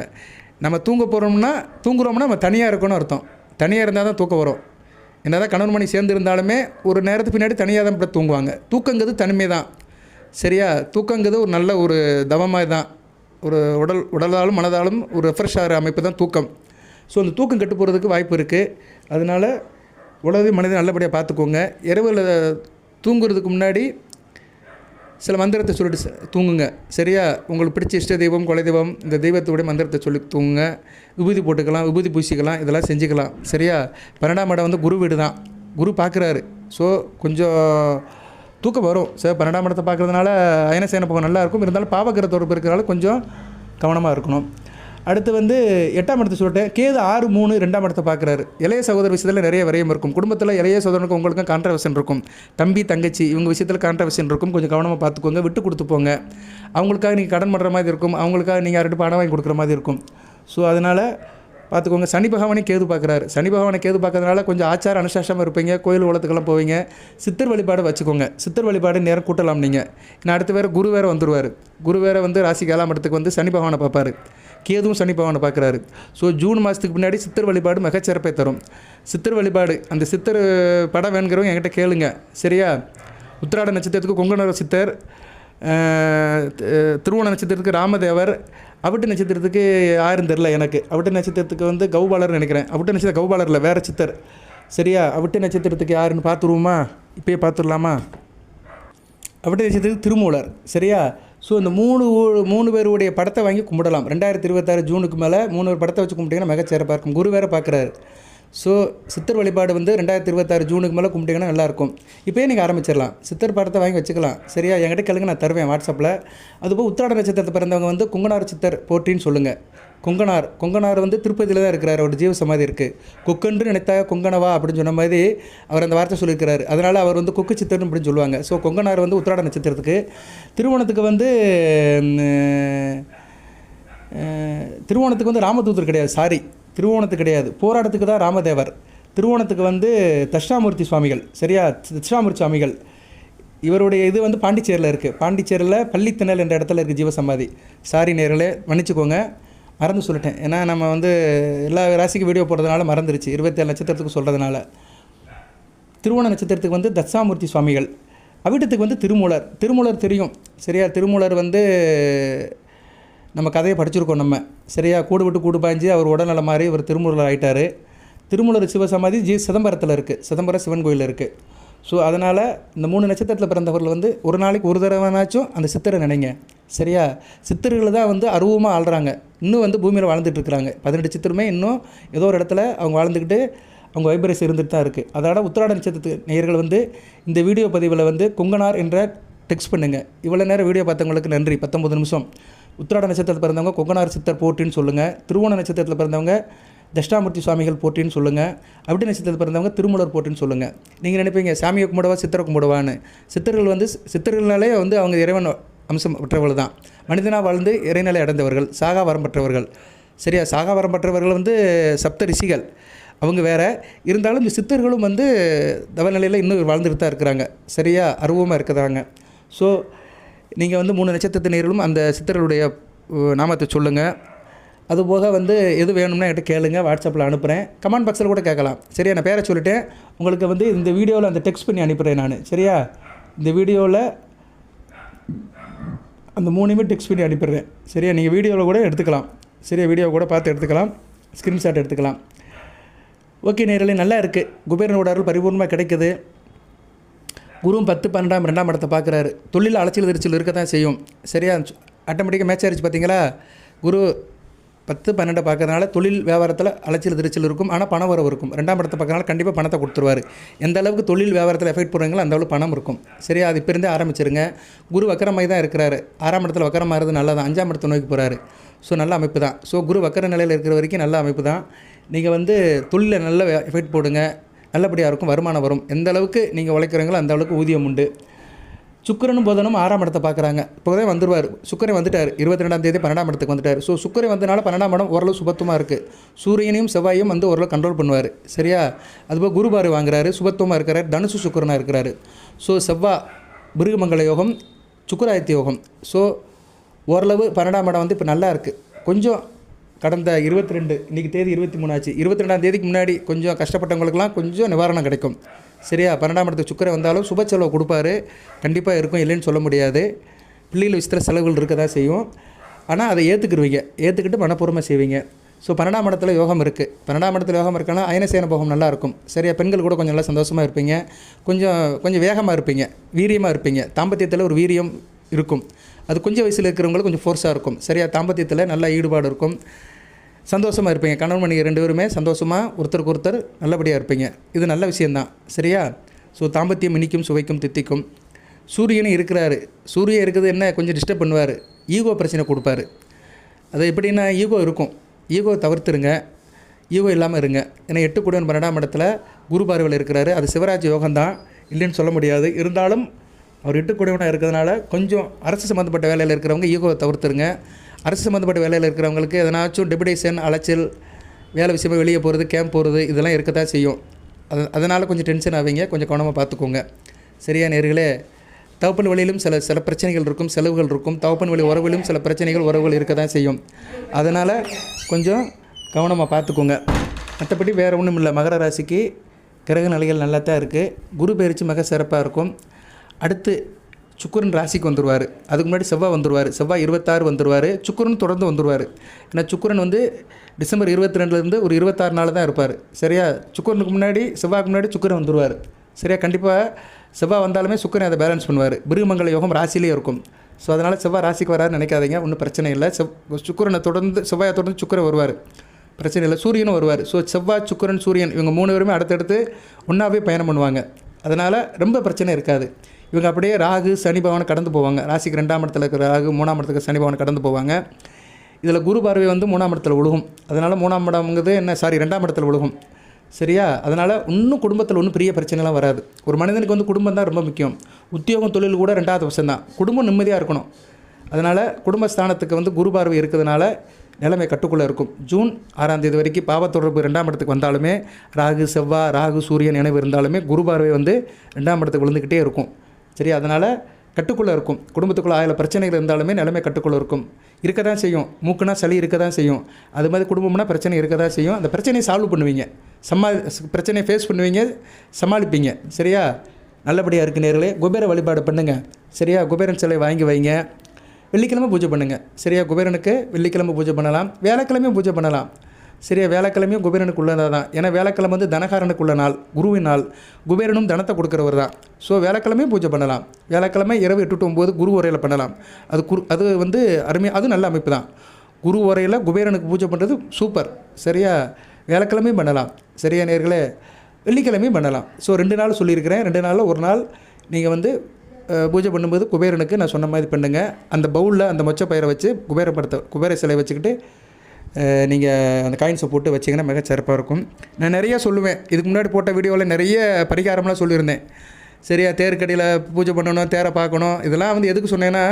நம்ம தூங்க போகிறோம்னா தூங்குறோம்னா நம்ம தனியாக இருக்கணும்னு அர்த்தம். தனியாக இருந்தால் தான் தூக்கம் வரும். என்ன தான் கணவன் மணி சேர்ந்து இருந்தாலுமே ஒரு நேரத்துக்கு பின்னாடி தனியாக தான் இப்படி தூங்குவாங்க. தூக்கங்கிறது தனிமை தான். சரியா? தூக்கங்கிறது ஒரு நல்ல ஒரு தவமாக தான். ஒரு உடல் உடலாலும் மனதாலும் ஒரு ரெஃப்ரெஷ் ஆகிற அமைப்பு தான் தூக்கம். ஸோ அந்த தூக்கம் கெட்டு போகிறதுக்கு வாய்ப்பு இருக்குது அதனால் உலக மனிதன் நல்லபடியாக பார்த்துக்கோங்க. இரவில் தூங்குறதுக்கு முன்னாடி சில மந்திரத்தை சொல்லிட்டு ச- தூங்குங்க. சரியா? உங்களுக்கு பிடிச்ச இஷ்ட தெய்வம் குல தெய்வம் இந்த தெய்வத்தோடைய மந்திரத்தை சொல்லி தூங்குங்க. விபூதி போட்டுக்கலாம் விபூதி பூசிக்கலாம் இதெல்லாம் செஞ்சுக்கலாம். சரியா? பன்னெண்டாம் இடம் வந்து குரு வீடு தான். குரு பார்க்குறாரு ஸோ கொஞ்சம் தூக்கம் வரும். சார் பன்னெண்டாம் இடத்தை பார்க்குறதுனால அயனசேன பக்கம் நல்லாயிருக்கும் இருந்தாலும் பாவகிரத்தோடு தொடர்பு இருக்கிறனால கொஞ்சம் கவனமாக இருக்கணும். அடுத்து வந்து எட்டாம் இடத்தை சொல்லிட்டேன். கேது ஆறு மூணு ரெண்டாம் இடத்தை பார்க்குறாரு. இளைய சகோதர விஷயத்தில் நிறைய விரயம் இருக்கும். குடும்பத்தில் இளைய சகோதரனுக்கும் உங்களுக்கும் கான்ட்ரவர்ஷன் இருக்கும். தம்பி தங்கச்சி இவங்க விஷயத்தில் கான்ட்ரவர்ஷன் இருக்கும். கொஞ்சம் கவனமாக பார்த்துக்கோங்க. விட்டு கொடுத்து போங்க. அவங்களுக்காக நீங்கள் கடன் பண்ணுற மாதிரி இருக்கும். அவங்களுக்காக நீங்கள் யார்கிட்ட பணம் வாங்கி கொடுக்குற மாதிரி இருக்கும். ஸோ அதனால் பார்த்துக்கோங்க. சனி பகவானே கேது பார்க்குறாரு. சனி பகவானை கேது பார்க்கறதுனால கொஞ்சம் ஆச்சார அனுசாசமாக இருப்பீங்க. கோயில் உலகத்துக்கெல்லாம் போவீங்க. சித்தர் வழிபாடு வச்சுக்கோங்க. சித்தர் வழிபாடு நேரம் கூட்டலாம் நீங்கள் நான் அடுத்து வேறு குரு வேறு வந்துருவார். குரு வேறு வந்து ராசி ஏழாம் வந்து சனி பகவானை பார்ப்பார். கேதுவும் சனி பகவானை பார்க்குறாரு. ஸோ ஜூன் மாதத்துக்கு முன்னாடி சித்தர் வழிபாடு மிகச்சிறப்பை தரும். சித்தர் வழிபாடு அந்த சித்தர் படம் வேணுங்கிறவங்க என்கிட்ட கேளுங்க. சரியா? உத்திராட நட்சத்திரத்துக்கு கொங்கணர சித்தர் அஹ், திருவோண நட்சத்திரத்துக்கு ராமதேவர் அவிட்டு நட்சத்திரத்துக்கு யாரும் தெரில எனக்கு. அவிட்டு நட்சத்திரத்துக்கு வந்து கௌபாலர் நினைக்கிறேன். அவிட்டு நட்சத்திரம் கௌபாலரில் வேறு சித்தர். சரியா? அவிட்டு நட்சத்திரத்துக்கு யாருன்னு பார்த்துருவோமா? இப்பயே பார்த்துடலாமா? அவிட்டு நட்சத்திரத்துக்கு திருமூலர். சரியா? ஸோ இந்த மூணு மூணு பேருடைய படத்தை வாங்கி கும்பிடலாம். ரெண்டாயிரத்தி இருபத்தாறு ஜூனுக்கு மேலே மூணு பேர் படத்தை வச்சு கும்பிட்டீங்கன்னா மிகச்சிறப்பாக இருக்கும். குரு வேறு பார்க்குறாரு ஸோ சித்தர் வழிபாடு வந்து ரெண்டாயிரத்தி இருபத்தாறு ஜூனுக்கு மேலே கும்பிட்டீங்கன்னா நல்லாயிருக்கும் இப்போயே நீங்கள் ஆரம்பிச்சிடலாம். சித்தர் படத்தை வாங்கி வச்சுக்கலாம். சரியா? என்கிட்ட கேளுங்க நான் தருவேன் வாட்ஸ்அப்பில் அதுபோல் உத்திராட நட்சத்திரத்தை பிறந்தவங்க வந்து குங்கனார் சித்தர் போட்டின்னு சொல்லுங்கள் கொங்கனார். கொங்கனார் வந்து திருப்பதியில் தான் இருக்கிறார். அவரோட ஜீவ சமாதி இருக்குது கொக்கன்று நினைத்தா கொங்கனவா அப்படின்னு சொன்ன மாதிரி அவர் அந்த வார்த்தை சொல்லியிருக்கிறாரு. அதனால் அவர் வந்து கொக்கு சித்தர்னு அப்படின்னு சொல்லுவாங்க. ஸோ கொங்கனார் வந்து உத்திராட நட்சத்திரத்துக்கு திருவோணத்துக்கு வந்து திருவோணத்துக்கு வந்து ராமதூதர் கிடையாது. சாரி திருவோணத்துக்கு கிடையாது. போராட்டத்துக்கு தான் ராமதேவர். திருவோணத்துக்கு வந்து தட்சிணாமூர்த்தி சுவாமிகள். சரியா? தட்சிணாமூர்த்தி சுவாமிகள். இவருடைய இது வந்து பாண்டிச்சேரியில் இருக்குது பாண்டிச்சேரியில் பள்ளித்திணல் என்ற இடத்துல இருக்குது ஜீவசமாதி. சாரி நேர்களே மன்னிச்சுக்கோங்க. மறந்து சொல்லிட்டேன். ஏன்னா நம்ம வந்து எல்லா ராசிக்கு வீடியோ போடுறதுனால மறந்துருச்சு. இருபத்தேழு நட்சத்திரத்துக்கு சொல்கிறதுனால திருவோண நட்சத்திரத்துக்கு வந்து தட்சாமூர்த்தி சுவாமிகள். அவிட்டத்துக்கு வந்து திருமூலர். திருமூலர் தெரியும். சரியா? திருமூலர் வந்து நம்ம கதையை படிச்சிருக்கோம் நம்ம. சரியா? கூடு விட்டு கூடு பாய்ஞ்சு அவர் உடல்நலம் மாறி இவர் திருமூலர் ஆகிட்டார் திருமூலர் சிவசமாதி ஜி சிதம்பரத்தில் இருக்குது சிதம்பரம் சிவன் கோயில் இருக்குது ஸோ அதனால் இந்த மூணு நட்சத்திரத்தில் பிறந்தவர்கள் வந்து ஒரு நாளைக்கு ஒரு தடவைனாச்சும் அந்த சித்தரை நினைங்க. சரியா? சித்தர்கள் தான் வந்து அருவமாக ஆள்றாங்க. இன்னும் வந்து பூமியில் வாழ்ந்துட்டு இருக்கிறாங்க. பதினெட்டு சித்தருமே இன்னும் ஏதோ ஒரு இடத்துல அவங்க வாழ்ந்துக்கிட்டு அவங்க வைப்ரேஸ் இருந்துட்டு தான் இருக்குது அதோட உத்திராட நட்சத்திரத்து நேயர்கள் வந்து இந்த வீடியோ பதிவில் வந்து குங்கனார் என்ற டெக்ஸ்ட் பண்ணுங்கள் இவ்வளோ நேரம் வீடியோ பார்த்தவங்களுக்கு நன்றி. பத்தொம்பது நிமிஷம். உத்திராட நட்சத்திரத்தில் பிறந்தவங்க கொங்கனார் சித்தர் போட்டின்னு சொல்லுங்கள் திருவோண நட்சத்திரத்தில் பிறந்தவங்க தஷ்டாமூர்த்தி சுவாமிகள் போட்டின்னு சொல்லுங்கள் அப்படி நட்சத்திரத்தில் பிறந்தவங்க திருமலர் போட்டின்னு சொல்லுங்கள் நீங்கள் நினைப்பீங்க சாமியை கும்பிடவா சித்தரை கும்பிடுவான்னு? சித்தர்கள் வந்து சித்தர்கள்னாலே வந்து அவங்க இறைவன் அம்சம் பெற்றவர்கள் தான். மனிதனாக வாழ்ந்து இறைநிலை அடைந்தவர்கள் சாகா வரம் பெற்றவர்கள். சரியா? சாகாவரம் பெற்றவர்கள் வந்து சப்த ரிஷிகள். அவங்க வேறு. இருந்தாலும் இந்த சித்தர்களும் வந்து தவநிலையில் இன்னும் வாழ்ந்துட்டு தான் இருக்கிறாங்க. சரியா? அருவமாக இருக்கிறாங்க. ஸோ நீங்கள் வந்து மூணு நட்சத்திரத்தினர்களும் அந்த சித்தர்களுடைய நாமத்தை சொல்லுங்கள் அதுபோக வந்து எது வேணும்னா என்கிட்ட கேளுங்க. வாட்ஸ்அப்பில் அனுப்புகிறேன் கமெண்ட் பாக்ஸில் கூட கேட்கலாம். சரியா? நான் பேரை சொல்லிட்டேன். உங்களுக்கு வந்து இந்த வீடியோவில் அந்த டெக்ஸ்ட் பண்ணி அனுப்புகிறேன் நான். சரியா? இந்த வீடியோவில் அந்த மூணுமே டெக்ஸ்ட் பண்ணி அனுப்பிடுறேன். சரியா? நீங்கள் வீடியோவில் கூட எடுத்துக்கலாம். சரியா? வீடியோ கூட பார்த்து எடுத்துக்கலாம். ஸ்க்ரீன்ஷாட் எடுத்துக்கலாம். ஓகே நேரில் நல்லா இருக்குது குபேரனோட அருள் பரிபூர்ணமாக கிடைக்குது. குருவும் பத்து பன்னெண்டாம் ரெண்டாம் இடத்தை பார்க்குறாரு. தொழில் அலைச்சல் திருச்சல் இருக்க தான் செய்யும். சரியா? ஆட்டோமேட்டிக்காக மேட்ச் ஆயிடுச்சு பார்த்தீங்களா குரு பத்து பன்னெண்டை பார்க்கறதுனால தொழில் வியாபாரத்தில் அலைச்சல் திருச்சல் இருக்கும். ஆனால் பணம் வரவு இருக்கும். ரெண்டாம் இடத்தை பார்க்கறனால கண்டிப்பாக பணத்தை கொடுத்துருவார். எந்த அளவுக்கு தொழில் வியாபாரத்தில் எஃபெக்ட் போடுறீங்களோ அந்த அளவுக்கு பணம் இருக்கும். சரியா? அது இப்போ இருந்தே ஆரம்பிச்சிருங்க. குரு வக்கரமாய் தான் இருக்கிறாரு. ஆறாம் இடத்துல வக்கரமாகிறது நல்லதான் அஞ்சாம் இடத்தை நோக்கி போகிறாரு ஸோ நல்ல அமைப்பு தான். ஸோ குரு வக்கர நிலையில் இருக்கிற வரைக்கும் நல்ல அமைப்பு தான். நீங்கள் வந்து தொழிலில் நல்ல எஃபெக்ட் போடுங்க. நல்லபடியாக இருக்கும். வருமானம் வரும். எந்த அளவுக்கு நீங்கள் உழைக்கிறீங்களோ அந்த அளவுக்கு ஊதியம் உண்டு. சுக்கரனும் புதனும் ஆறாம் இடத்தை பார்க்குறாங்க. இப்போதான் வந்துடுவார் சுக்கிரன் வந்துட்டார். இருபத்தி ரெண்டாம் தேதி பன்னெண்டாம் இடத்துக்கு வந்துட்டார். ஸோ சுக்கிரன் வந்தனால பன்னெண்டாம் இடம் ஓரளவு சுபத்துவமாக இருக்குது சூரியனையும் செவ்வாயும் வந்து ஓரளவு கண்ட்ரோல் பண்ணுவார். சரியா? அதுபோல் குருபார் வாங்குறாரு. சுபத்துவமாக இருக்கிறார். தனுசு சுக்கரனாக இருக்கிறாரு. ஸோ செவ்வா மிருகமங்கல யோகம் சுக்கராயத்தி யோகம். ஸோ ஓரளவு பன்னெண்டாம் இடம் வந்து இப்போ நல்லா இருக்குது கொஞ்சம் கடந்த இருபத்தி ரெண்டு இன்றைக்கி தேதி இருபத்தி மூணு ஆச்சு. இருபத்தி ரெண்டாம் தேதிக்கு முன்னாடி கொஞ்சம் கஷ்டப்பட்டவங்களுக்குலாம் கொஞ்சம் நிவாரணம் கிடைக்கும். சரியா? பன்னெண்டாம் இடத்துக்கு சுக்கரை வந்தாலும் சுப செலவு கொடுப்பாரு. கண்டிப்பாக இருக்கும் இல்லைன்னு சொல்ல முடியாது. பிள்ளைகள் விஷயத்தில் செலவுகள் இருக்க தான் செய்யும். ஆனால் அதை ஏற்றுக்குருவீங்க ஏற்றுக்கிட்டு மனப்பூர்வமாக செய்வீங்க. ஸோ பன்னெண்டாம் இடத்துல யோகம் இருக்குது பன்னெண்டாம் இடத்துல யோகம் இருக்குன்னா அயனசேன போகம் நல்லா இருக்கும். சரியா? பெண்கள் கூட கொஞ்சம் நல்லா சந்தோஷமாக இருப்பீங்க. கொஞ்சம் கொஞ்சம் வேகமாக இருப்பீங்க. வீரியமாக இருப்பீங்க. தாம்பத்தியத்தில் ஒரு வீரியம் இருக்கும். அது கொஞ்சம் வயசில் இருக்கிறவங்களுக்கு கொஞ்சம் ஃபோர்ஸாக இருக்கும். சரியா? தாம்பத்தியத்தில் நல்ல ஈடுபாடு இருக்கும். சந்தோஷமாக இருப்பீங்க. கணவன் மனைவி ரெண்டு பேருமே சந்தோஷமாக ஒருத்தருக்கு ஒருத்தர் நல்லபடியாக இருப்பீங்க. இது நல்ல விஷயந்தான் சரியா? ஸோ தாம்பத்தியம் இனிக்கும் சுவைக்கும் தித்திக்கும். சூரியனும் இருக்கிறாரு. சூரியன் இருக்குது என்ன? கொஞ்சம் டிஸ்டர்ப் பண்ணுவார். ஈகோ பிரச்சனை கொடுப்பாரு. அது எப்படின்னா ஈகோ இருக்கும். ஈகோ தவிர்த்துருங்க. ஈகோ இல்லாமல் இருங்க. ஏன்னா எட்டு குடன் பன்னெண்டாம் இடத்துல குரு பார்வையில் இருக்கிறாரு. அது சிவராஜ் யோகம் தான் இல்லைன்னு சொல்ல முடியாது. இருந்தாலும் அவர் எட்டு குடைவனாக இருக்கிறதுனால கொஞ்சம் அரசு சம்மந்தப்பட்ட வேலையில் இருக்கிறவங்க ஈகோவை தவிர்த்துருங்க. அரசு சம்மந்தப்பட்ட வேலையில் இருக்கிறவங்களுக்கு எதனாச்சும் டெபுடேஷன் அலைச்சல் வேலை விஷயமா வெளியே போகிறது கேம்ப் போகிறது இதெல்லாம் இருக்க தான் செய்யும். அது அதனால் கொஞ்சம் டென்ஷன் ஆவீங்க. கொஞ்சம் கவனமாக பார்த்துக்கோங்க சரியா நேர்களே? தவப்பன் வழியிலும் சில சில பிரச்சனைகள் இருக்கும் செலவுகள் இருக்கும். தவப்பன் வழி உறவிலும் சில பிரச்சனைகள் உறவுகள் இருக்க தான் செய்யும். அதனால் கொஞ்சம் கவனமாக பார்த்துக்கோங்க மற்றபடி வேறு ஒன்றும் இல்லை. மகர ராசிக்கு கிரக நிலைகள் நல்லா தான் இருக்குது குரு பயிற்சி மிக சிறப்பாக இருக்கும். அடுத்து சுக்குருன் ராசிக்கு வந்துடுவார் அதுக்கு முன்னாடி செவ்வாய் வந்துடுவார் செவ்வாய் இருபத்தாறு வந்துடுவார் சுக்குரன் தொடர்ந்து வந்துடுவார் ஏன்னா சுக்குரன் வந்து டிசம்பர் இருபத்தி ரெண்டுலேருந்து ஒரு இருபத்தாறு நாள் தான் இருப்பார். சரியா? சுக்குரனுக்கு முன்னாடி செவ்வாய்க்கு முன்னாடி சுக்கிரன் வந்துடுவார் சரியா? கண்டிப்பாக செவ்வாய் வந்தாலுமே சுக்கரன் அதை பேலன்ஸ் பண்ணுவார். பிருகமங்கல யோகம் ராசிலேயே இருக்கும். ஸோ அதனால் செவ்வாய் ராசிக்கு வராது நினைக்காதீங்க. ஒன்றும் பிரச்சனை இல்லை. செவ் சுக்குரனை தொடர்ந்து செவ்வாயை தொடர்ந்து சுக்கரன் வருவார். பிரச்சனை இல்லை. சூரியனும் வருவார். ஸோ செவ்வாய் சுக்கரன் சூரியன் இவங்க மூணு பேருமே அடுத்தடுத்து ஒன்றாவே பயணம் பண்ணுவாங்க. அதனால் ரொம்ப பிரச்சனை இருக்காது. இவங்க அப்படியே ராகு சனி பகவான் கடந்து போவாங்க. ராசிக்கு ரெண்டாம் இடத்துல இருக்கிற ராகு மூணாம் இடத்துக்கு சனி பகவான் கடந்து போவாங்க. இதில் குரு பார்வை வந்து மூணாம் இடத்துல உழுகும் அதனால் மூணாம் இடம்ங்கிறது என்ன? சாரி ரெண்டாம் இடத்துல உழுகும் சரியா? அதனால் இன்னும் குடும்பத்தில் ஒன்றும் பெரிய பிரச்சனைலாம் வராது. ஒரு மனிதனுக்கு வந்து குடும்பம் தான் ரொம்ப முக்கியம். உத்தியோகம் தொழில் கூட ரெண்டாவது வருஷம் தான். குடும்பம் நிம்மதியாக இருக்கணும். அதனால் குடும்பஸ்தானத்துக்கு வந்து குரு பார்வை இருக்கிறதுனால நிலைமை கட்டுக்குள்ளே இருக்கும். ஜூன் ஆறாம் தேதி வரைக்கும் பாவ தொடர்பு ரெண்டாம் இடத்துக்கு வந்தாலுமே ராகு செவ்வாய் ராகு சூரியன் நினைவு இருந்தாலுமே குரு பார்வை வந்து ரெண்டாம் இடத்துக்கு விழுந்துக்கிட்டே இருக்கும். சரி அதனால் கட்டுக்குள்ளே இருக்கும். குடும்பத்துக்குள்ளே ஆயிரம் பிரச்சனைகள் இருந்தாலுமே நிலைமை கட்டுக்குள்ளே இருக்கும். இருக்க தான் செய்யும். மூக்குனா சளி இருக்க தான் செய்யும். அது மாதிரி குடும்பம்னா பிரச்சனை இருக்க தான் செய்யும். அந்த பிரச்சனையை சால்வ் பண்ணுவீங்க. சமா பிரச்சனையை ஃபேஸ் பண்ணுவீங்க. சமாளிப்பீங்க. சரியா? நல்லபடியாக இருக்கு நேர்களே. குபேர வழிபாடு பண்ணுங்கள் சரியா? குபேரன் சிலை வாங்கி வைங்க. வெள்ளிக்கிழமை பூஜை பண்ணுங்கள் சரியா? குபேரனுக்கு வெள்ளிக்கிழமை பூஜை பண்ணலாம். வியாழக்கிழமையும் பூஜை பண்ணலாம். சரியா வியாழக்கிழமையும் குபேரனுக்கு உள்ளதாக தான் ஏன்னா வேலைக்கிழமை வந்து தனகாரனுக்கு உள்ள நாள் குருவின் நாள் குபேரனும் தனத்தை கொடுக்குறவர் தான். ஸோ வியாழக்கிழமையும் பூஜை பண்ணலாம். வேலைக்கிழமை இரவு எட்டு டு ஒம்பது குரு உரையில் பண்ணலாம். அது குரு அது வந்து அருமையாக அது நல்ல அமைப்பு தான். குரு உரையில் குபேரனுக்கு பூஜை பண்ணுறது சூப்பர் சரியா? வியாழக்கிழமையும் பண்ணலாம். சரியா நேர்களே? வெள்ளிக்கிழமையும் பண்ணலாம். ஸோ ரெண்டு நாள் சொல்லியிருக்கிறேன். ரெண்டு நாளில் ஒரு நாள் நீங்கள் வந்து பூஜை பண்ணும்போது குபேரனுக்கு நான் சொன்ன மாதிரி பண்ணுங்கள் அந்த பவுலில் அந்த மொச்சை பயிரை வச்சு குபேர படத்தை குபேர சிலை வச்சுக்கிட்டு நீங்கள் அந்த காயின்ஸை போட்டு வச்சிங்கன்னா மிக சிறப்பாக இருக்கும். நான் நிறைய சொல்லுவேன். இதுக்கு முன்னாடி போட்ட வீடியோவில் நிறைய பரிகாரம்லாம் சொல்லியிருந்தேன். சரியா தேர்க்கடியில் பூஜை பண்ணணும் தேரை பார்க்கணும் இதெல்லாம் வந்து எதுக்கு சொன்னேன்னா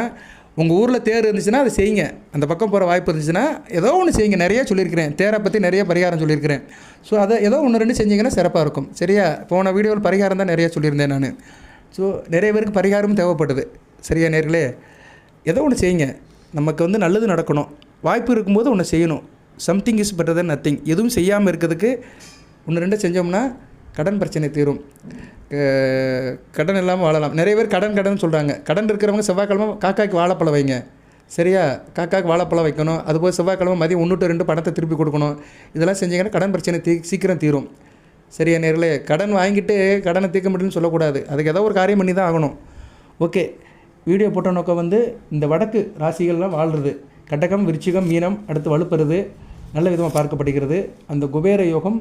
உங்கள் ஊரில் தேர் இருந்துச்சுன்னா அதை செய்யுங்க. அந்த பக்கம் போகிற வாய்ப்பு இருந்துச்சுன்னா ஏதோ ஒன்று செய்யுங்க. நிறைய சொல்லியிருக்கிறேன். தேரை பற்றி நிறைய பரிகாரம் சொல்லியிருக்கிறேன். ஸோ அதை ஏதோ ஒன்று ரெண்டு செஞ்சிங்கன்னா சிறப்பாக இருக்கும். சரியா? போன வீடியோவில் பரிகாரம் தான் நிறைய சொல்லியிருந்தேன் நான். ஸோ நிறைய பேருக்கு பரிகாரமும் தேவைப்படுது. சரியா நேர்களே? ஏதோ ஒன்று செய்யுங்க. நமக்கு வந்து நல்லது நடக்கணும். வாய்ப்பு இருக்கும்போது ஒன்று செய்யணும். Something is better than nothing எதுவும் செய்யாமல் இருக்கிறதுக்கு ஒன்று ரெண்டு செஞ்சோம்னா கடன் பிரச்சனை தீரும். கடன் இல்லாமல் வாழலாம். நிறைய பேர் கடன் கடன் சொல்கிறாங்க கடன் இருக்கிறவங்க செவ்வாய்க்கிழமை காக்காய்க்கு வாழைப்பழம் வைங்க. சரியா? காக்காக்கு வாழைப்பழம் வைக்கணும். அதுபோல் செவ்வாய்க்கிழமை மதியம் ஒன்று டு ரெண்டு பணத்தை திருப்பி கொடுக்கணும். இதெல்லாம் செஞ்சீங்கன்னா கடன் பிரச்சனை தீ சீக்கிரம் தீரும். சரியா நேரில் கடன் வாங்கிட்டு கடனை தீர்க்க முடியும்னு சொல்லக்கூடாது. அதுக்கு ஏதோ ஒரு காரியம் பண்ணி தான் ஆகணும். ஓகே. வீடியோ போட்ட நோக்கம் வந்து இந்த வடக்கு ராசிகள்லாம் வாழ்கிறது கடகம் விருச்சிகம் மீனம் அடுத்து வலுப்பெறுது. நல்ல விதமாக பார்க்கப்படுகிறது. அந்த குபேர யோகம்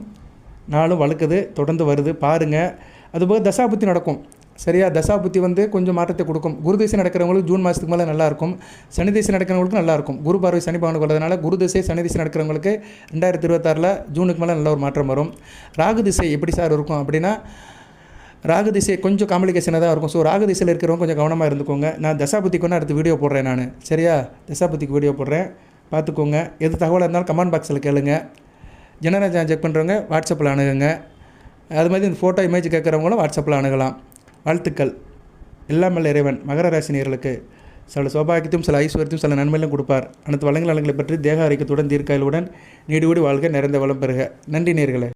நாளும் வளர்க்குது தொடர்ந்து வருது. பாருங்கள் அதுபோக தசாபுத்தி நடக்கும். சரியா? தசாபுத்தி வந்து கொஞ்சம் மாற்றத்தை கொடுக்கும். குரு திசை நடக்கிறவங்களுக்கு ஜூன் மாதத்துக்கு மேலே நல்லாயிருக்கும். சனி திசை நடக்கிறவங்களுக்கு நல்லாயிருக்கும். குரு பார்வை சனி பவனுக்கு வரதுனால குரு திசை சனி திசை நடக்கிறவங்களுக்கு ரெண்டாயிரத்தி இருபத்தாறில் ஜூனுக்கு மேலே நல்ல ஒரு மாற்றம் வரும். ராகு திசை எப்படி சார் இருக்கும் அப்படின்னா ராகு திசை கொஞ்சம் காம்ப்ளிகேஷனாக தான் இருக்கும். ஸோ ராகு திசையில் இருக்கிறவங்க கொஞ்சம் கவனமாக இருந்துக்கோங்க. நான் தசாபுத்திக்கு ஒன்று அடுத்து வீடியோ போடுறேன் நான். சரியா? தசாபுத்திக்கு வீடியோ போடுறேன். பார்த்துக்கோங்க. எது தகவலாக இருந்தாலும் கமெண்ட் பாக்ஸில் கேளுங்க. ஜெனரேஜா செக் பண்ணுறவங்க வாட்ஸ்அப்பில் அணுகுங்க. அது மாதிரி இந்த ஃபோட்டோ இமேஜ் கேட்குறவங்களும் வாட்ஸ்அப்பில் அணுகலாம். வாழ்த்துக்கள். எல்லாம் இறைவன். மகர ராசினியர்களுக்கு சில சௌபாகியத்தையும் சில ஐஸ்வர்யத்தையும் சில நன்மையிலும் கொடுப்பார். அனைத்து வளங்கள் நலங்களை பற்றி தேக ஆரோக்கியத்துடன் தீர்க்காயலுடன் நீடுകൂடி வாழ்க நிறைந்த வளம் பெறுக. நன்றி நேர்களே